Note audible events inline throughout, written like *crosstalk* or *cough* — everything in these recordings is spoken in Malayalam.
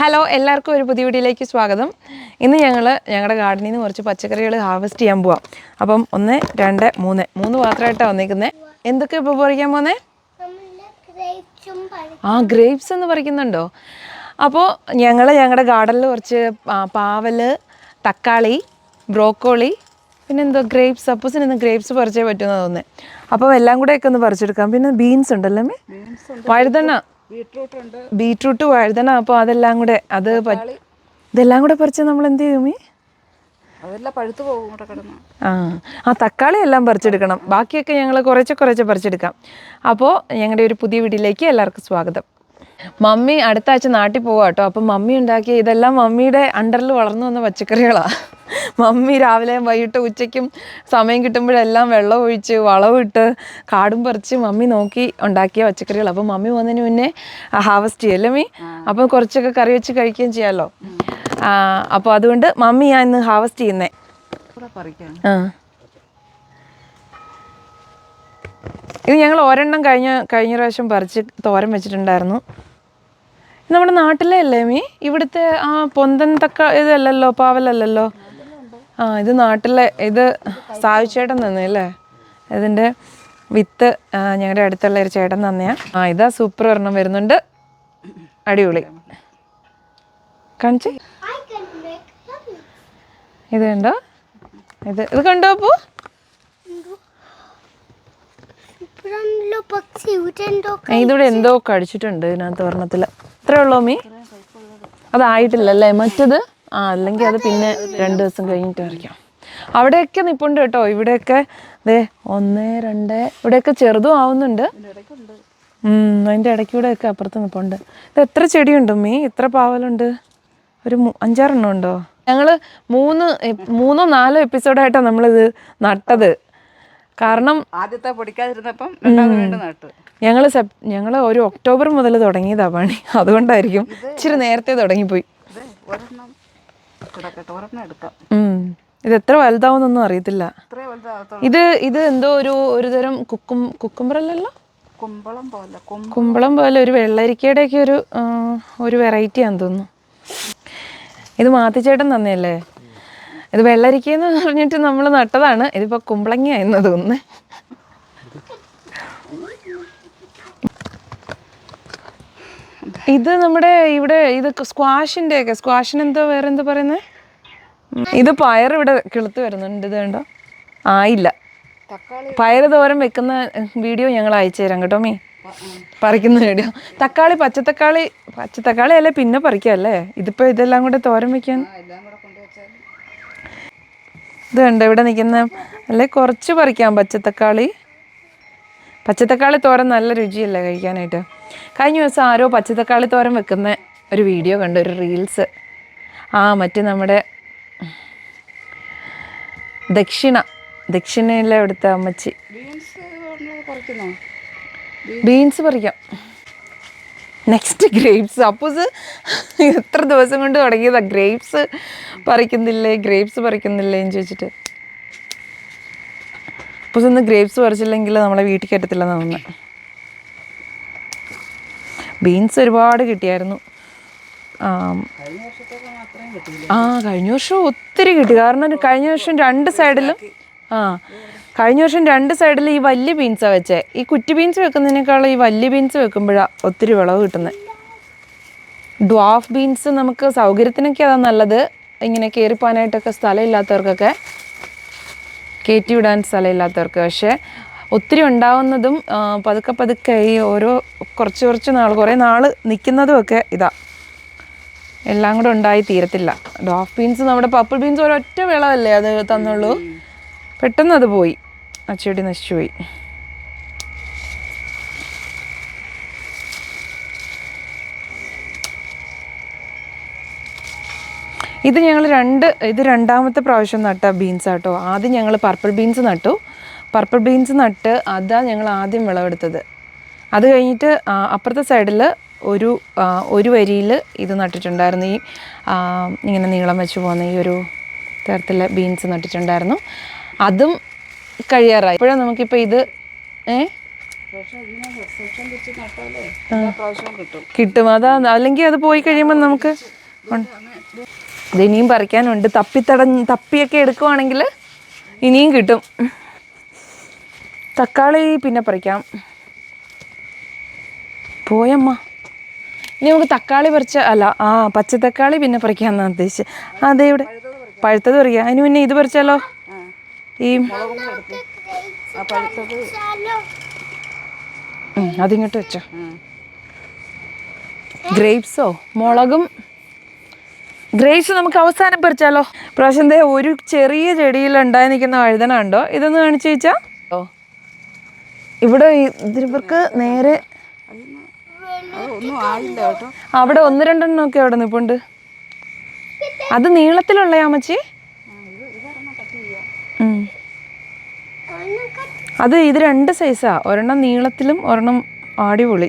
ഹലോ എല്ലാവർക്കും ഒരു പുതിയ വീഡിയോയിലേക്ക് സ്വാഗതം. ഇന്ന് ഞങ്ങൾ ഞങ്ങളുടെ ഗാർഡനിൽ നിന്ന് കുറച്ച് പച്ചക്കറികൾ ഹാർവെസ്റ്റ് ചെയ്യാൻ പോവാം. അപ്പം ഒന്ന് രണ്ട് മൂന്ന്. മൂന്ന് പാത്രമായിട്ടാണ് വന്നിരിക്കുന്നത് എന്തൊക്കെ ഇപ്പോൾ പറിക്കാൻ പോന്നേ? ആ ഗ്രേപ്സ് എന്ന് പറിക്കുന്നുണ്ടോ? അപ്പോൾ ഞങ്ങൾ ഞങ്ങളുടെ ഗാർഡനിൽ കുറച്ച് പാവൽ തക്കാളി ബ്രോക്കോളി പിന്നെ എന്തോ ഗ്രേപ്സ് സപ്പോസിന് ഇന്ന് ഗ്രേപ്സ് പറിച്ചേ പറ്റുമെന്ന് തോന്നുന്നത് അപ്പോൾ എല്ലാം കൂടെ ഒക്കെ ഒന്ന് പറിച്ചെടുക്കാം. പിന്നെ ബീൻസ് ഉണ്ടല്ലോ വഴുതണ്ണ ബീട്രൂട്ട് വഴുതന അപ്പോൾ അതെല്ലാം കൂടെ അത് ഇതെല്ലാം കൂടെ പറിച്ച് നമ്മൾ എന്ത് ചെയ്യും? അതെല്ലാം പഴുത്തു പോകും ആ ആ തക്കാളി എല്ലാം പറിച്ചെടുക്കണം. ബാക്കിയൊക്കെ ഞങ്ങൾ കുറച്ച് കുറച്ച് പറിച്ചെടുക്കാം. അപ്പോൾ ഞങ്ങളുടെ ഒരു പുതിയ വീട്ടിലേക്ക് എല്ലാവർക്കും സ്വാഗതം. മമ്മി അടുത്ത ആഴ്ച നാട്ടിൽ പോവാ കേട്ടോ. അപ്പം മമ്മി ഉണ്ടാക്കിയ ഇതെല്ലാം മമ്മിയുടെ അണ്ടറിൽ വളർന്നു വന്ന പച്ചക്കറികളാണ് മമ്മി രാവിലെ വൈകിട്ട് ഉച്ചയ്ക്കും സമയം കിട്ടുമ്പോഴെല്ലാം വെള്ളം ഒഴിച്ച് വളമിട്ട് കാടും പറിച്ച് മമ്മി നോക്കി ഉണ്ടാക്കിയ പച്ചക്കറികൾ അപ്പം മമ്മി വന്നതിന് മുന്നേ ഹാർവസ്റ്റ് ചെയ്യല്ലേ മീ അപ്പം കുറച്ചൊക്കെ കറി വെച്ച് കഴിക്കുകയും ചെയ്യാമല്ലോ അപ്പോൾ അതുകൊണ്ട് മമ്മി ഞാൻ ഇന്ന് ഹാർവസ്റ്റ് ചെയ്യുന്നേ. ആ. ഇത് ഞങ്ങൾ ഒരെണ്ണം കഴിഞ്ഞ കഴിഞ്ഞ പ്രാവശ്യം പറിച്ച് തോരം വെച്ചിട്ടുണ്ടായിരുന്നു. നമ്മുടെ നാട്ടിലെ അല്ലേ മീ? ഇവിടുത്തെ ആ പൊന്തൻ തക്ക ഇതല്ലല്ലോ പാവലല്ലല്ലോ? ആ ഇത് നാട്ടിലെ ഇത് സാവിച്ചേട്ടൻ തന്നെ അല്ലേ? ഇതിന്റെ വിത്ത് ഞങ്ങളുടെ അടുത്തുള്ള ഒരു ചേട്ടൻ തന്നെയാ. ആ ഇതാ സൂപ്പർ ഒരെണ്ണം വരുന്നുണ്ട്. അടിപൊളി. കാണിച്ചേ? ഇത് കണ്ടോ? ഇത് ഇത് കണ്ടോ അപ്പോ ഇപ്പഴാണല്ലോ പക്ഷി ഇവിടെ എന്തോ ഇതിവിടെ എന്തോ കടിച്ചിട്ടുണ്ട് ഇതിനകത്ത് വർണത്തിൽ ഇത്രേ ഉള്ളോ മീ അതായിട്ടില്ലല്ലേ? മറ്റത്? ആ അല്ലെങ്കിൽ അത് പിന്നെ രണ്ട് ദിവസം കഴിഞ്ഞിട്ട് വരയ്ക്കാം അവിടെയൊക്കെ നിപ്പുണ്ട് കേട്ടോ. ഇവിടെയൊക്കെ ദേ ഒന്ന് രണ്ട് ഇവിടെയൊക്കെ ചെറുതും ആവുന്നുണ്ട്. ഉം, ഇടയ്ക്കൂടെ ഒക്കെ അപ്പുറത്ത് നിപ്പുണ്ട്. ഇത് എത്ര ചെടിയുണ്ട് മീ ഇത്ര പാവലുണ്ട്? ഒരു അഞ്ചാറെണ്ണം ഉണ്ടോ? ഞങ്ങൾ മൂന്ന് മൂന്നോ നാലോ എപ്പിസോഡായിട്ടാണ് നമ്മളിത് നട്ടത്. കാരണം ആദ്യത്തെ പൊടിക്കാതിരുന്നപ്പം ഞങ്ങൾ വീണ്ടും നട്ടു. ഞങ്ങൾ സെപ് ഞങ്ങൾ ഒരു ഒക്ടോബർ മുതൽ തുടങ്ങിയതാ പണി. *laughs* അതുകൊണ്ടായിരിക്കും ഇച്ചിരി നേരത്തെ തുടങ്ങിപ്പോയി. ഇത് എത്ര വലുതാവുന്നൊന്നും അറിയത്തില്ല. ഇത് ഇത് എന്തോ ഒരു ഒരുതരം കുക്കും കുക്കുംബറല്ലല്ലോ കുമ്പളം പോലെ കുമ്പളം. പോലെ ഒരു വെള്ളരിക്കയുടെ ഒരു ഒരു വെറൈറ്റി ആണെന്ന് തോന്നുന്നു. ഇത് മാത്തിച്ചേട്ടൻ തന്നെയല്ലേ? ഇത് വെള്ളരിക്കയെന്ന് പറഞ്ഞിട്ട് നമ്മൾ നട്ടതാണ്. ഇതിപ്പോൾ കുമ്പളങ്ങ എന്ന് തോന്നുന്നു. ഇത് നമ്മുടെ ഇവിടെ ഇത് സ്ക്വാഷിന്റെ ഒക്കെ സ്ക്വാഷിന് എന്തോ വേറെ എന്താ പറയുന്നത് ഇത് പയർ ഇവിടെ കിളുത്ത് വരുന്നുണ്ട് ഇത് കണ്ടോ? ആയില്ല പയർ തോരം തോരൻ വെക്കുന്ന വീഡിയോ ഞങ്ങൾ അയച്ചു തരാം കേട്ടോ മീ. പറിക്കുന്ന വീഡിയോ. തക്കാളി പച്ചത്തക്കാളി പച്ചത്തക്കാളി അല്ലേ പിന്നെ പറിക്കാം അല്ലേ? ഇതിപ്പോൾ ഇതെല്ലാം കൂടെ തോരം വെക്കാൻ? ആ എല്ലാം കൂടെ കൊണ്ടുവച്ചാൽ ഇത് കണ്ടോ ഇവിടെ നിൽക്കുന്ന അല്ലെ കുറച്ച് പറിക്കാം പച്ചത്തക്കാളി. പച്ചത്തക്കാളി തോരൻ നല്ല രുചിയല്ലേ കഴിക്കാനായിട്ട്. കഴിഞ്ഞ ദിവസം ആരോ പച്ചത്തക്കാളി തോരൻ വെക്കുന്ന ഒരു വീഡിയോ കണ്ടു ഒരു റീൽസ് ആ മറ്റേ നമ്മുടെ ദക്ഷിണ ദക്ഷിണയിലെ അവിടുത്തെ അമ്മച്ചി. ബീൻസ് പറിക്കാം. നെക്സ്റ്റ് ഗ്രേപ്സ് അപ്പൂസ് എത്ര ദിവസം കൊണ്ട് തുടങ്ങിയതാണ് ഗ്രേപ്സ് പറിക്കുന്നില്ലേ? ഗ്രേപ്സ് പറിക്കുന്നില്ലേ എന്ന് ചോദിച്ചിട്ട്. അപ്പൂസ് ഇന്ന് ഗ്രേപ്സ് പറിച്ചില്ലെങ്കിൽ നമ്മളെ വീട്ടിൽ കയറ്റത്തില്ലെന്ന് തോന്നുന്നത് ബീൻസ് ഒരുപാട് കിട്ടിയായിരുന്നു. കഴിഞ്ഞ ആ കഴിഞ്ഞ വർഷം ഒത്തിരി കിട്ടി. കാരണം കഴിഞ്ഞ വർഷം രണ്ട് സൈഡിലും ആ. കഴിഞ്ഞ വർഷം രണ്ട് സൈഡിൽ ഈ വലിയ ബീൻസാണ് വെച്ചേ. ഈ കുറ്റി ബീൻസ് വെക്കുന്നതിനേക്കാളും ഈ വലിയ ബീൻസ് വെക്കുമ്പോഴാണ് ഒത്തിരി വിളവ് കിട്ടുന്നത് ഡ്വാഫ് ബീൻസ് നമുക്ക് സൗകര്യത്തിനൊക്കെ അതാണ് നല്ലത്. ഇങ്ങനെ കയറിപ്പോകാനായിട്ടൊക്കെ സ്ഥലമില്ലാത്തവർക്കൊക്കെ കയറ്റി വിടാൻ സ്ഥലമില്ലാത്തവർക്ക്. പക്ഷേ ഒത്തിരി ഉണ്ടാവുന്നതും പതുക്കെ പതുക്കെ ഈ ഓരോ കുറച്ച് കുറച്ച് നാൾ കുറേ നാൾ നിൽക്കുന്നതും ഒക്കെ ഇതാ. എല്ലാം കൂടെ ഉണ്ടായി തീരത്തില്ല. ഡോഫ് ബീൻസ് നമ്മുടെ പപ്പിൾ ബീൻസ് ഒരൊറ്റ വിളവല്ലേ അത് തന്നുള്ളൂ? പെട്ടെന്ന് അത് പോയി. ആ ചെടി നശിച്ചുപോയി ഇത് ഞങ്ങൾ രണ്ട് ഇത് രണ്ടാമത്തെ പ്രാവശ്യം നട്ട ബീൻസ് ആട്ടോ. ആദ്യം ഞങ്ങൾ പർപ്പിൾ ബീൻസ് നട്ടു. പർപ്പിൾ ബീൻസ് നട്ട് അതാ ഞങ്ങൾ ആദ്യം വിളവെടുത്തത്. അത് കഴിഞ്ഞിട്ട് അപ്പുറത്തെ സൈഡിൽ ഒരു ഒരു വരിയിൽ ഇത് നട്ടിട്ടുണ്ടായിരുന്നു. ഈ ഇങ്ങനെ നീളം വെച്ച് പോകുന്ന ഈ ഒരു തരത്തിലെ ബീൻസ് നട്ടിട്ടുണ്ടായിരുന്നു. അതും കഴിയാറായി. ഇപ്പോഴാണ് നമുക്കിപ്പോൾ ഇത് ഏ? കിട്ടും. അതാ അല്ലെങ്കിൽ അത് പോയി കഴിയുമ്പോൾ നമുക്ക് ഇനിയും പറിക്കാനുണ്ട്. തപ്പിത്തട തപ്പിയൊക്കെ എടുക്കുവാണെങ്കിൽ ഇനിയും കിട്ടും. തക്കാളി പിന്നെ പറിക്കാം. പോയമ്മ. ഇനി നമുക്ക് തക്കാളി പറിച്ച അല്ല ആ പച്ചത്തക്കാളി പിന്നെ പറിക്കാമെന്നാണ് ഉദ്ദേശിച്ചത്. അതെ ഇവിടെ. പഴുത്തത് പറിക്കാം. അതിന് പിന്നെ ഇത് പറിച്ചാലോ? ഈ അതിങ്ങോട്ട് വെച്ചോ. ഗ്രേപ്സോ മുളകും. ഗ്രേപ്സ് നമുക്ക് അവസാനം പറിച്ചാലോ. പ്രാവശ്യം ഒരു ചെറിയ ചെടിയിൽ ഉണ്ടായി നിൽക്കുന്ന വഴുതന ഉണ്ടോ? ഇതൊന്ന് കാണിച്ചു വെച്ചാ ഓ. ഇവിടെ ഇവർക്ക് നേരെ അവിടെ ഒന്ന് രണ്ടെണ്ണം ഒക്കെ അവിടെ നിപ്പുണ്ട്. അത് നീളത്തിലുള്ള അമ്മച്ചി അത് ഇത് രണ്ട് സൈസാ ഒരെണ്ണം നീളത്തിലും ഒരെണ്ണം അടിപൊളി.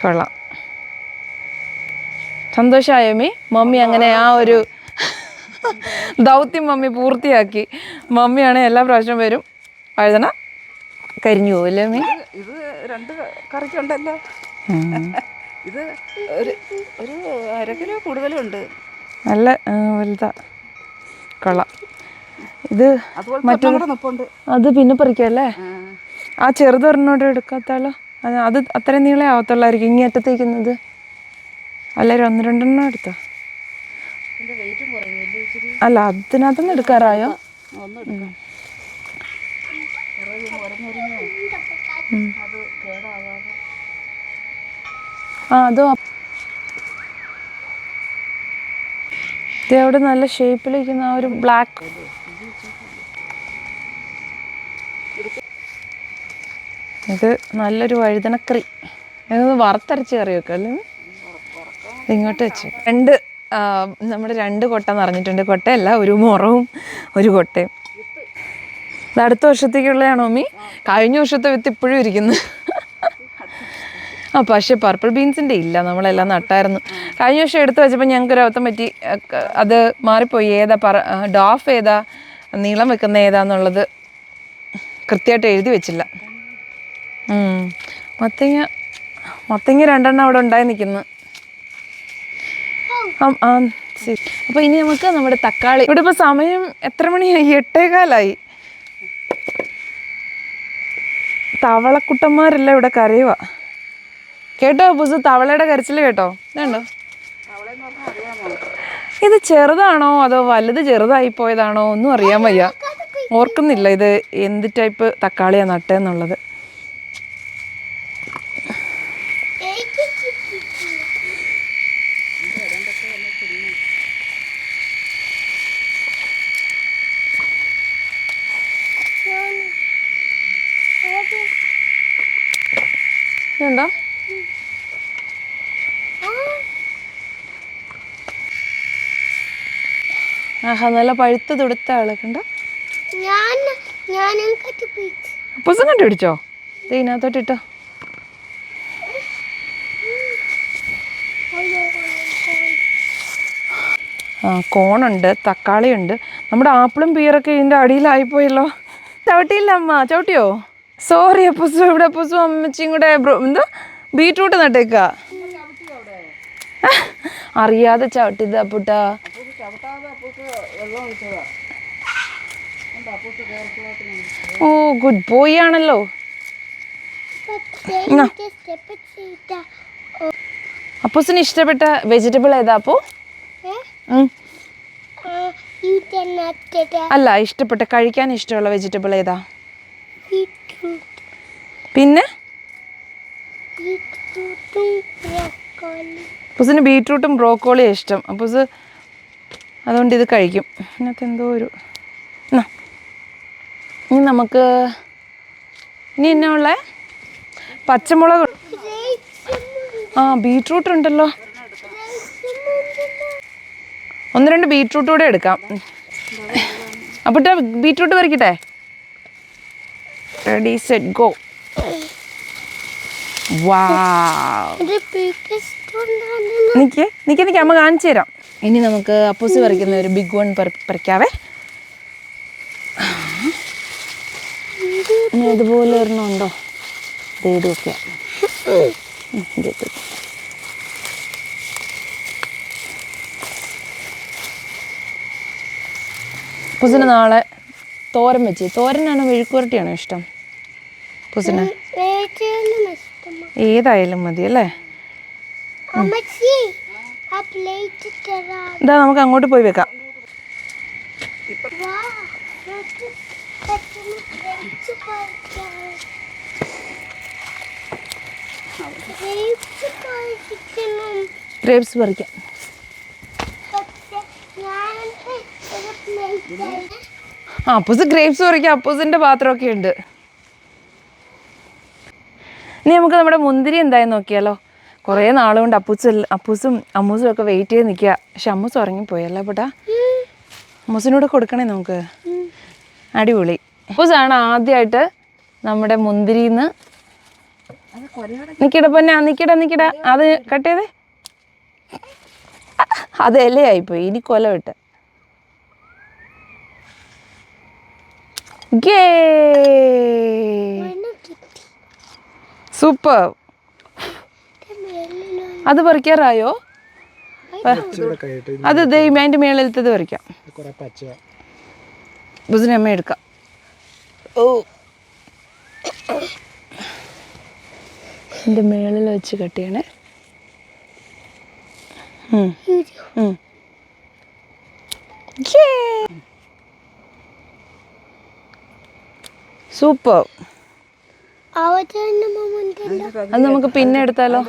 കൊള്ളാം. സന്തോഷമായോ മീ മമ്മി അങ്ങനെ ആ ഒരു ദൗത്യം മമ്മി പൂർത്തിയാക്കി. മമ്മിയാണ് എല്ലാ പ്രാവശ്യം വരും. വഴുതന കരിഞ്ഞു പോവില്ലേ മീ ഇത് രണ്ട് കറിക്കുണ്ടല്ലോ. ഇത് ഒരു ഒരു അര കിലോ കൂടുതലുണ്ട്. നല്ല ആ, കൊള്ളാം ഇത് മറ്റൊരു അത് പിന്നെ പറിക്കല്ലേ ആ. ചെറുത് ചെറുതൊരെണ്ണോട് എടുക്കാത്താളോ അത് അത് അത്രയും നീളേ ആവത്തുള്ളായിരിക്കും. ഇങ്ങി അറ്റത്തേക്കുന്നത്. അല്ല ഒന്ന് രണ്ടെണ്ണം എടുത്തോ? അല്ല അതിനകത്തുനിന്ന് എടുക്കാറായോ? ആ, അത് ദേ അവിടെ നല്ല ഷേപ്പിലിരിക്കുന്ന ആ ഒരു ബ്ലാക്ക് ഇത് നല്ലൊരു വഴുതനക്കറി. ഇതൊന്ന് വറുത്തരച്ച് കറി വെക്കാം അല്ലേ? ഇത് ഇങ്ങോട്ട് വെച്ച്. രണ്ട് നമ്മുടെ രണ്ട് കൊട്ട നിറഞ്ഞിട്ടുണ്ട് കൊട്ടയല്ല ഒരു മുറവും ഒരു കൊട്ടയും. ഇത് അടുത്ത വർഷത്തേക്കുള്ളതാണോ മീ കഴിഞ്ഞ വർഷത്തെ വിത്ത് ഇപ്പോഴും ഇരിക്കുന്നു. ആ പക്ഷേ പർപ്പിൾ ബീൻസിന്റെ ഇല്ല. നമ്മളെല്ലാം നട്ടായിരുന്നു. കഴിഞ്ഞ വർഷം എടുത്തു വെച്ചപ്പോൾ ഞങ്ങൾക്ക് ഒരു അബദ്ധം പറ്റി. അത് മാറിപ്പോയി. ഏതാ പറ ഡോഫ് ഏതാ നീളം വെക്കുന്ന ഏതാന്നുള്ളത് കൃത്യമായിട്ട് എഴുതി വെച്ചില്ല. മത്തങ്ങ മത്തങ്ങ രണ്ടെണ്ണം അവിടെ ഉണ്ടായി നിൽക്കുന്നു. അപ്പോൾ ഇനി നമുക്ക് നമ്മുടെ തക്കാളി. ഇവിടെ ഇപ്പോൾ സമയം എത്ര മണിയായി? എട്ടേകാലായി. തവളക്കുട്ടന്മാരല്ല ഇവിടെ കരയുക കേട്ടോ പുസു തവളയുടെ കരച്ചിൽ കേട്ടോ? ഇതുണ്ടോ? അറിയാമോ ഇത് ചെറുതാണോ അതോ വലുത് ചെറുതായി പോയതാണോ ഒന്നും അറിയാൻ വയ്യ. ഓർക്കുന്നില്ല ഇത് എന്ത് ടൈപ്പ് തക്കാളിയാണ് നട്ടതെന്നുള്ളത് ഇതുണ്ടോ ആഹാ നല്ല പഴുത്ത് തുടുത്ത ആളൊക്കെ ഞാൻ ഞാനും പുസം കണ്ടുപിടിച്ചോ? ഇത് ഇതിനകത്തോട്ട് ഇട്ടോ. ആ കോണുണ്ട് തക്കാളിയുണ്ട്. നമ്മുടെ ആപ്പിളും പീറൊക്കെ ഇതിന്റെ അടിയിലായിപ്പോയല്ലോ. ചവിട്ടിയില്ല അമ്മ ചവിട്ടിയോ? സോറി അപ്പുസു ഇവിടെ അപ്പുസു അമ്മച്ചിയും കൂടെ എന്താ? ബീട്രൂട്ട് നട്ടേക്ക. അറിയാതെ ചവിട്ടിയത് അപ്പുട്ടാ അപ്പൂസ് ചവിട്ടാതെ അപ്പൂസ് വെള്ളം ഒഴിച്ചതാ എന്താ അപ്പൂസ് കയറിക്കോട്ട് ഓ ഗുഡ് ബോയ് ആണല്ലോ. പക്ഷേ അപ്പൂസിന് ഇഷ്ടപ്പെട്ട വെജിറ്റബിൾ ഏതാ അപ്പോ? അല്ല ഇഷ്ടപ്പെട്ട കഴിക്കാൻ ഇഷ്ടമുള്ള വെജിറ്റബിൾ ഏതാ? പിന്നെ? അപ്പൂസിന് ബീട്രൂട്ടും ബ്രോക്കോളിയും ഇഷ്ടം. അപ്പൂസ് അതുകൊണ്ട് ഇത് കഴിക്കും. ഇതിനകത്ത് എന്തോ ഒരു എന്നാ. ഇനി നമുക്ക് ഇനി എന്നാ ഉള്ളേ? പച്ചമുളക് ആ ബീട്രൂട്ട് ഉണ്ടല്ലോ. ഒന്ന് രണ്ട് ബീട്രൂട്ട് കൂടെ എടുക്കാം. അപ്പോട്ടെ ബീട്രൂട്ട് പറിക്കട്ടെ? റെഡി സെറ്റ് ഗോ വാ നിക്ക് നിക്ക് നിക്ക്. അമ്മ കാണിച്ചു തരാം. ഇനി നമുക്ക് അപ്പോസി പറിക്കുന്ന ഒരു ബിഗ് വൺ പറിക്കാവേ. ഇനി ഇതുപോലെ ഒരെണ്ണം ഉണ്ടോ? ഇതൊക്കെ പുസിന് നാളെ തോരൻ വെച്ച്. തോരനാണോ മെഴുക്കുവരട്ടിയാണോ ഇഷ്ടം? പുസിന് ഏതായാലും മതി അല്ലേ? ഇതാ നമുക്ക് അങ്ങോട്ട് പോയി വെക്കാം. ഗ്രേപ്സ് പറിക്കാം. തരാം. ആ അപ്പൂസ് ഗ്രേപ്സ് പറിക്കാം. അപ്പൂസിന്റെ പാത്രമൊക്കെ ഉണ്ട്. ഇനി നമുക്ക് നമ്മുടെ മുന്തിരി എന്തായി നോക്കിയാലോ? കുറേ നാളുകൊണ്ട് അപ്പൂസ് അപ്പൂസും അമ്മൂസും ഒക്കെ വെയിറ്റ് ചെയ്ത് നിൽക്കുക. പക്ഷെ അമ്മൂസ് ഉറങ്ങിപ്പോയല്ല അമ്മൂസിനോട് അമ്മൂസിനൂടെ കൊടുക്കണേ നമുക്ക്. അടിപൊളി. അപ്പൂസാണ് ആദ്യമായിട്ട് നമ്മുടെ മുന്തിരിന്ന്. നിക്കട പൊന്നെ നിക്കട നിക്കട. അത് കട്ട് ചെയ്തേ. അത് ഇലയായിപ്പോയി. ഇനി കൊല വിട്ട്. സൂപ്പർ? അത് പറിക്കാറായോ? അത് ദേ അതിന്റെ മേളിലത്തത് പറിക്കാം. ബുസിനമ്മ എടുക്കാം. ഓ. എന്റെ മേളിൽ വെച്ച് കട്ട് ചെയ്യണേ. ഉം. ഇത് ഉം. സൂപ്പർ. അത് നമുക്ക് പിന്നെ എടുത്താലോ?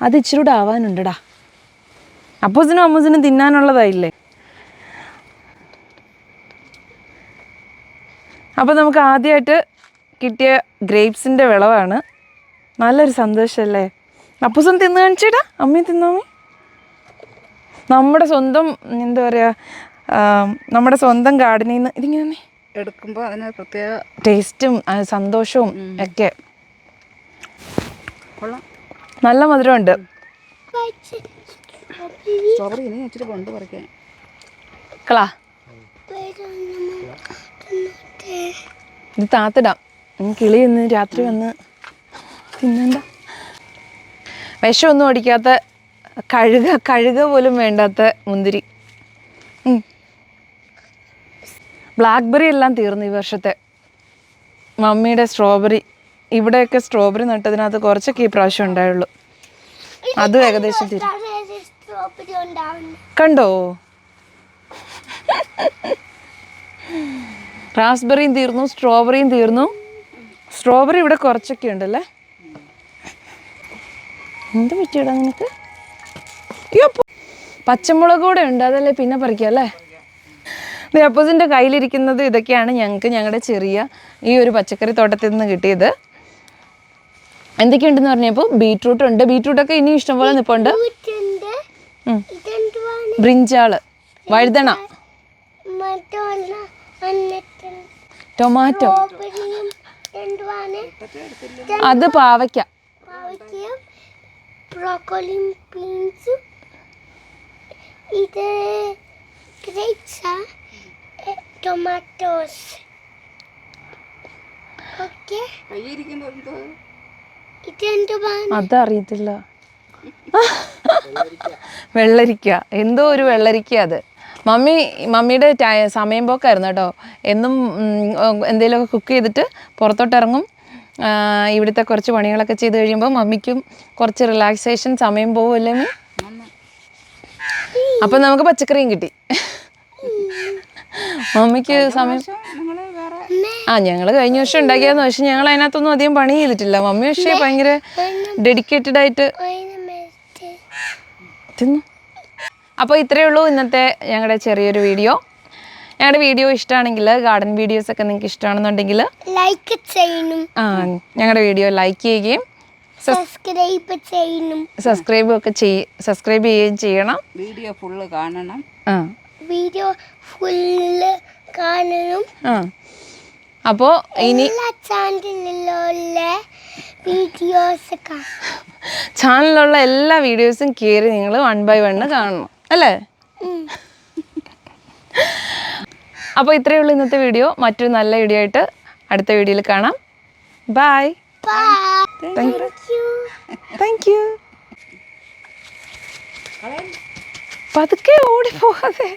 അത് ഇച്ചിരി കൂടെ ആവാനുണ്ടടാ അപ്പൂസിനും അമ്മൂസിനും തിന്നാനുള്ളതായില്ലേ? അപ്പോൾ നമുക്ക് ആദ്യമായിട്ട് കിട്ടിയ ഗ്രേപ്സിന്റെ വിളവാണ്. നല്ലൊരു സന്തോഷമല്ലേ അപ്പൂസൻ തിന്നു കാണിച്ചേടാ? അമ്മയും തിന്നോമി നമ്മുടെ സ്വന്തം എന്താ പറയുക നമ്മുടെ സ്വന്തം ഗാർഡനിൽ നിന്ന് ഇതിങ്ങനെ എടുക്കുമ്പോൾ അതിന് പ്രത്യേക ടേസ്റ്റും സന്തോഷവും ഒക്കെ. കൊള്ളാം. നല്ല മധുരമുണ്ട്. സ്ട്രോബെറി ഇനി ഇച്ചിരി കൊണ്ട് പറിക്കാൻ കളാ. വേറൊന്നും ഇത് താത്തിടാം. കിളി ഇന്ന് രാത്രി വന്ന് തിന്നണ്ട. വിഷമൊന്നും അടിക്കാത്ത കഴുക കഴുക പോലും വേണ്ടാത്ത മുന്തിരി. ബ്ലാക്ക്ബെറി എല്ലാം തീർന്നു ഈ വർഷത്തെ. മമ്മിയുടെ സ്ട്രോബെറി ഇവിടെയൊക്കെ സ്ട്രോബെറി നട്ടതിനകത്ത് കുറച്ചൊക്കെ ഈ പ്രാവശ്യം ഉണ്ടായുള്ളൂ. അതും ഏകദേശം. കണ്ടോ? റാസ്ബെറിയും തീർന്നു സ്ട്രോബെറിയും തീർന്നു. സ്ട്രോബെറി ഇവിടെ കുറച്ചൊക്കെ ഉണ്ടല്ലേ? എന്ത് പറ്റിയടാ നിനക്ക്? പച്ചമുളക് കൂടെ ഉണ്ട് അതല്ലേ പിന്നെ പറിക്കാം അല്ലേ? അപ്പൂസിന്റെ കയ്യിലിരിക്കുന്നത് ഇതൊക്കെയാണ് ഞങ്ങൾക്ക് ഞങ്ങളുടെ ചെറിയ ഈ ഒരു പച്ചക്കറി തോട്ടത്തിൽ നിന്ന് കിട്ടിയത്. എന്തൊക്കെയുണ്ടെന്ന് പറഞ്ഞപ്പോൾ ബീട്രൂട്ട് ഉണ്ട്. ബീട്രൂട്ടൊക്കെ ഇനി ഇഷ്ടംപോലെ നിൽപ്പുണ്ട്. ഇതെന്തുവാണ്? ബ്രിഞ്ചാൾ. വഴുതണ ടൊമാറ്റോ? അത് പാവയ്ക്ക. ബ്രോക്കോളിയും ബീൻസും. ഇത് അതറിയത്തില്ല. വെള്ളരിക്ക. എന്തോ ഒരു വെള്ളരിക്ക അത്. മമ്മി മമ്മിയുടെ ടൈ- സമയം പോക്കായിരുന്നു കേട്ടോ. എന്നും എന്തെങ്കിലുമൊക്കെ കുക്ക് ചെയ്തിട്ട് പുറത്തോട്ടിറങ്ങും. ഇവിടുത്തെ കുറച്ച് പണികളൊക്കെ ചെയ്ത് കഴിയുമ്പോൾ മമ്മിക്കും കുറച്ച് റിലാക്സേഷൻ സമയം പോകുമല്ലേ മീ അപ്പം നമുക്ക് പച്ചക്കറിയും കിട്ടി. മമ്മിക്ക് സമയം ആ ഞങ്ങൾ കഴിഞ്ഞ വർഷം ഉണ്ടാക്കിയതെന്ന് പക്ഷെ ഞങ്ങൾ അതിനകത്തൊന്നും അധികം പണി ചെയ്തിട്ടില്ല. മമ്മി പക്ഷേ ഭയങ്കര ഡെഡിക്കേറ്റഡ് ആയിട്ട് തിന്നു. അപ്പോൾ ഇത്രയേ ഉള്ളൂ ഇന്നത്തെ ഞങ്ങളുടെ ചെറിയൊരു വീഡിയോ. ഞങ്ങളുടെ വീഡിയോ ഇഷ്ടമാണെങ്കിൽ ഗാർഡൻ വീഡിയോസ് ഒക്കെ നിങ്ങൾക്ക് ഇഷ്ടമാണെന്നുണ്ടെങ്കിൽ ലൈക്ക് ചെയ്യണം. ആ ഞങ്ങളുടെ വീഡിയോ ലൈക്ക് ചെയ്യുകയും സബ്സ്ക്രൈബ് ചെയ്യണം. സബ്സ്ക്രൈബ് ഒക്കെ ചെയ് സബ്സ്ക്രൈബ് ചെയ്യുകയും ചെയ്യണം. വീഡിയോ ഫുള്ള് കാണണം. ആ. വീഡിയോ ഫുള്ള് കാണണം. ആ. അപ്പോൾ ഇനി ചാനലിലുള്ള വീഡിയോസ് കാണും ചാനലിലുള്ള എല്ലാ വീഡിയോസും കയറി നിങ്ങൾ വൺ ബൈ വണ്ണ് കാണണം. അല്ലേ? അപ്പോൾ ഇത്രയേ ഉള്ളൂ ഇന്നത്തെ വീഡിയോ മറ്റൊരു നല്ല വീഡിയോ ആയിട്ട് അടുത്ത വീഡിയോയിൽ കാണാം. ബായ്. താങ്ക് യു പതുക്കെ ഓടി പോവാതെ